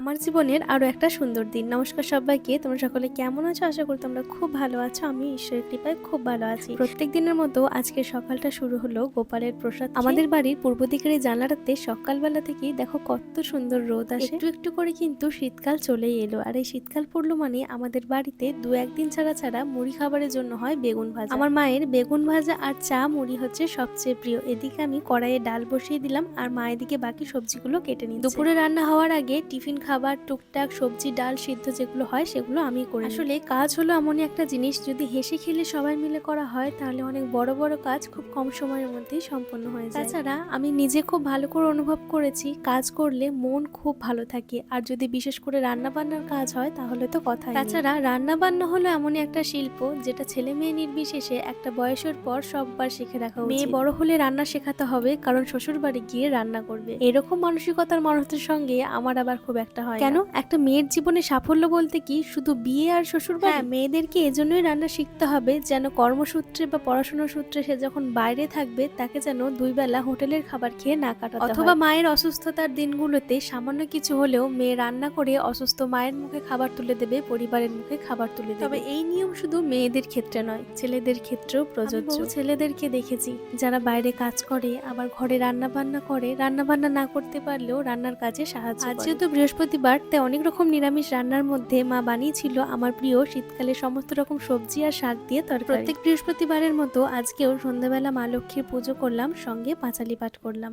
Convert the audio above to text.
আমার জীবনের আরও একটা সুন্দর দিন। নমস্কার সবাইকে, তোমরা সকলে কেমন আছো? আশা করি তোমরা খুব ভালো আছো। আমি ঈশ্বরের কৃপায় খুব ভালো আছি। প্রত্যেক দিনের মতো আজকে সকালটা শুরু হলো গোপালের প্রসাদ আমাদের বাড়ির পূর্ব দিকের জানলাটাতে সকালবেলা থেকেই দেখো কত সুন্দর রোদ আসে। একটু একটু করে কিন্তু শীতকাল চলেই এলো। আর এই শীতকাল পড়ল মানে আমাদের বাড়িতে দু একদিন ছাড়া ছাড়া মুড়ি খাবারের জন্য হয় বেগুন ভাজা। আমার মায়ের বেগুন ভাজা আর চা মুড়ি হচ্ছে সবচেয়ে প্রিয়। এদিকে আমি কড়াইয়ে ডাল বসিয়ে দিলাম আর মা এদিকে বাকি সবজিগুলো কেটে নিই দুপুরে রান্না হওয়ার আগে টিফিন খাবার, টুকটাক সবজি, ডাল সিদ্ধ যেগুলো হয় সেগুলো আমি করি আসলে কাজ হলো এমনই একটা জিনিস, যদি হেসে খেলে সবাই মিলে করা হয়, তাহলে অনেক বড় বড় কাজ খুব কম সময়ের মধ্যেই সম্পন্ন হয়ে যায়। তাছাড়া আমি নিজে খুব ভালো করে অনুভব করেছি, কাজ করলে মন খুব ভালো থাকে। আর যদি বিশেষ করে রান্না বান্নার কাজ হয়, তাহলে তো কথা তাছাড়া রান্না বান্না হলো এমনই একটা শিল্প, যেটা ছেলে মেয়ে নির্বিশেষে একটা বয়সের পর সববার শিখে রাখা মেয়ে বড় হলে রান্না শেখাতে হবে, কারণ শ্বশুর বাড়ি গিয়ে রান্না করবে। এরকম মানসিকতার মানুষদের সঙ্গে আমার আবার খুব একটা হয় কেন? একটা মেয়ের জীবনে সাফল্য বলতে কি? শুধু বিয়ে আর শ্বশুর বাড়ি মেয়েদেরকে এজন্যই রান্না শিখতে হবে যেন কর্মসূত্রে বা পড়াশোনার সূত্রে সে যখন বাইরে থাকবে তাকে যেন দুই বেলা হোটেলের খাবার খেয়ে না কাটাতে অথবা মায়ের অসুস্থতার দিনগুলোতে সামান্য কিছু হলেও মেয়ে রান্না করে অসুস্থ মায়ের মুখে খাবার তুলে দেবে পরিবারের মুখে খাবার তুলে দেবে। তবে এই নিয়ম শুধু মেয়েদের ক্ষেত্রে নয় ছেলেদের ক্ষেত্রেও প্রযোজ্য। ছেলেদেরকে দেখেছি যারা বাইরে কাজ করে আবার ঘরে রান্না বান্না করে। রান্না বান্না না করতে পারলেও রান্নার কাজে সাহায্য আজ যেহেতু বৃহস্পতিবার তাই অনেক রকম নিরামিষ রান্নার মধ্যে মা বানিয়েছিল আমার প্রিয় শীতকালে সমস্ত রকম সবজি আর শাক দিয়ে তরকারি। প্রত্যেক বৃহস্পতিবারের মতো আজকেও সন্ধ্যাবেলা মা লক্ষ্মীর পুজো করলাম, সঙ্গে পাঁচালি পাঠ করলাম।